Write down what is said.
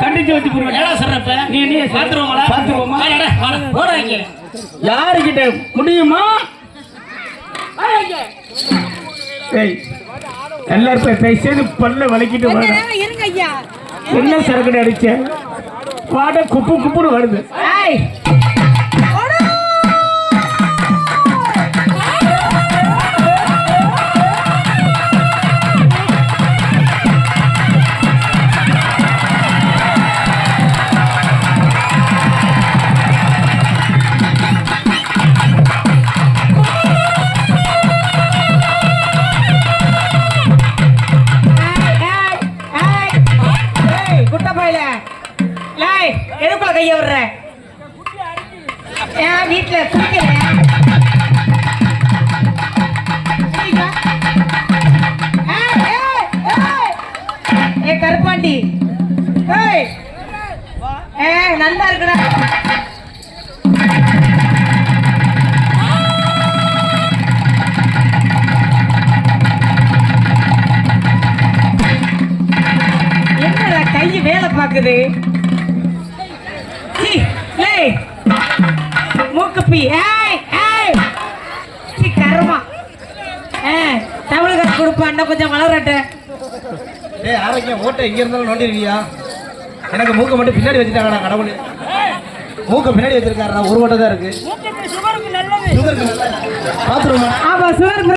கண்டிச்சு வச்சு போடுவேன் சொல்றப்ப நீ நீ பாத்துருவோமா வாடா, வாடா, போடா இங்க. யாருக்கிட்ட முடியுமா? ஏய் எல்லாரும் பேசியது பல்ல வலிக்கிட்டு என்ன சரக்கடை அடிச்ச? வாட குப்பு குப்புன்னு வருது. ஏய், லாய் பயல. எதுக்குள்ள கைய விடுற? ஏன் வீட்டுல குளிக்கல? குளிக்கா? கருப்பாண்டி ஏய் ஏய் நல்லா இருக்குடா வேலை லேய். மூக்குப்பி ஏய் ஏய். சீ, கருமா. ஏ தமிழக கொடுப்பா இன்னும் கொஞ்சம் வளரட்டும் ஏய் ஆரோக்கியம் ஓட்டை எங்க இருந்தாலும் நோண்டிருக்கியா எனக்கு மூக்க மட்டும் பின்னாடி வச்சுட்டாங்கடா கடவுள். மூக்க பின்னாடி வச்சிருக்காருடா ஒரு ஓட்டை தான் இருக்கு. சுகருக்கு நல்லது. ஆமா சுவர்